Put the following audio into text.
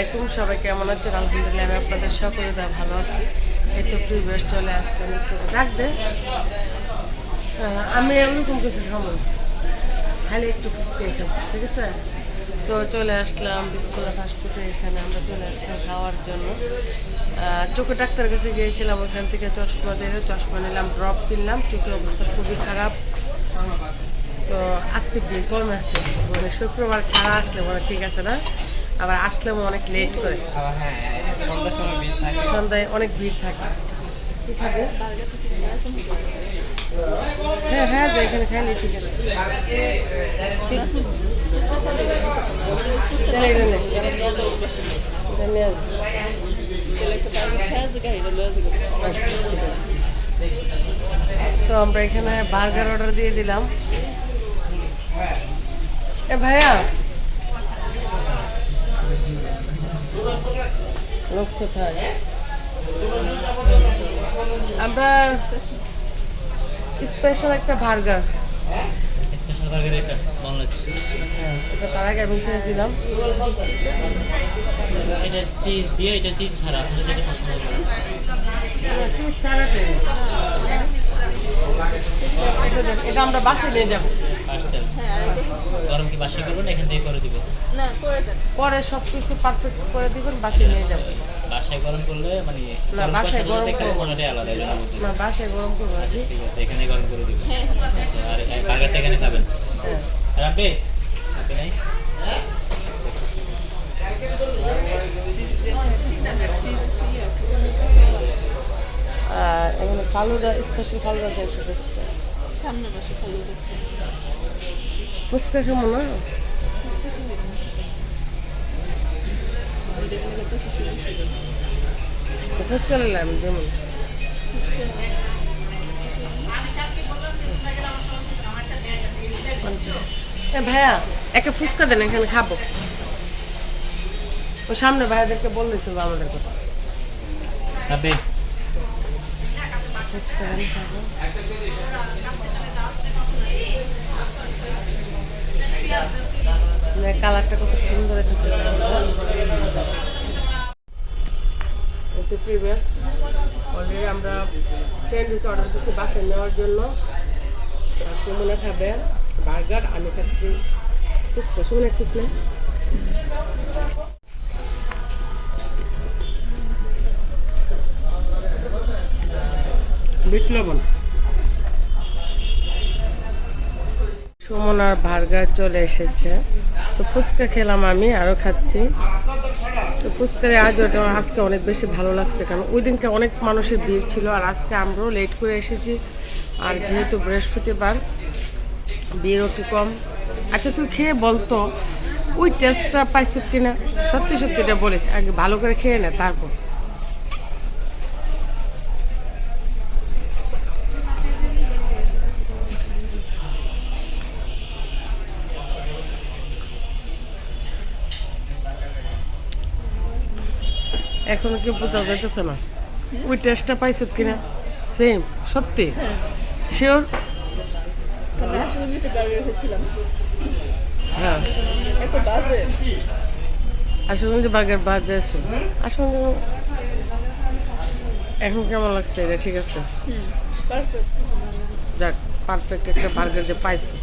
আলাইকুম সবাই কেমন আছেন? আলহামদুলিল্লাহ আমি আপনাদের সকলে দা ভালো আছি। এই তো বেস্ট চলে আসলাম রাখ দে। আহ, আমি ওরকম কিছু খাব খালি একটু ফুচকা খাব ঠিক আছে? তো চলে আসলাম বিস্কুলা ফাস্টফুডে এখানে আমরা চলে আসলাম খাওয়ার জন্য। চোখে ডাক্তার কাছে গিয়েছিলাম ওখান থেকে চশমা দিয়ে চশমা নিলাম ড্রপ কিনলাম। চোখের অবস্থা খুবই খারাপ। তো আজকে বিল কম আছে মানে শুক্রবার ছাড়া আসলে মনে ঠিক আছে না? আবার আসলে অনেক লেট করে। সন্ধ্যায় অনেক ভিড় থাকে। হ্যাঁ হ্যাঁ যে এখানে খাইলে ঠিক আছে। তো আমরা এখানে বার্গার অর্ডার দিয়ে দিলাম। এ ভাইয়া লোক কোথায়? আমরা স্পেশাল একটা বার্গার স্পেশাল বার্গার এটা বাংলাদেশ হ্যাঁ এটা তার আগে আমি খেয়েছিলাম। এটা চিজ দিয়ে এটা চিজ ছাড়া আপনার যেটা পছন্দ হবে চিজ ছাড়াতে এটা এটা আমরা বাসায় নিয়ে যাব। পার্সেল। গরম কি বাসা করবেন এখান থেকে করে দিবে? পরে সব কিছু পারফেক্ট করে দিবেন বাসায় নিয়ে যাব বাসায় গরম করলে মানে না, বাসায় গরম করব। আলাদা না বাসায় গরম করব ঠিক আছে। এখানে গরম করে দিবে। আচ্ছা, আর এই বার্গারটা এখানে খাবেন? হ্যাঁ। আর আপনি আপনি নাই? আর এখানে ফালুদা স্পেশাল ফালুদা আছে একশো সামনে ভালো দেখতে ফুচকা কেমন না ফুচকা নিলাম যেমন ভাইয়া, একটা ফুচকা দেন, এখানে খাব। ও সামনে ভাইয়াদেরকে বললে চলবো আমাদের কথা। আপনি খাব কালারটা কত সুন্দর এসেছে তো প্রিভিয়াস অলরেডি আমরা স্যান্ডউইচ অর্ডার দিচ্ছি বাসায় নেওয়ার জন্য। সুমনে খাবে বার্গার আমি খাচ্ছি ফুচকা। সুমনে ফুচকা বিট লবণ সুমনার বার্গার চলে এসেছে। তো ফুচকা খেলাম আমি আরও খাচ্ছি। তো ফুচকারে আজ ওটা আজকে অনেক বেশি ভালো লাগছে, কারণ ওই দিনকে অনেক মানুষের ভিড় ছিল, আর আজকে আমরাও লেট করে এসেছি। আর যেহেতু বৃহস্পতিবার ভিড়ও একটু কম। আচ্ছা তুই খেয়ে বলতো ওই টেস্টটা পাইছ কিনা? সত্যি সত্যি এটা বলেছে আগে ভালো করে খেয়ে নে, তারপর। এখনও কি বোঝা যাইতেছে না। ওই টেস্টটা পাইছ কিনা? সেম সত্যি। শিওর হ্যাঁ। বার্গার বাজে। আছে। আসলে এখন কেমন লাগছে এটা? ঠিক আছে। যাক পারফেক্ট একটা বার্গার যে পাইছো।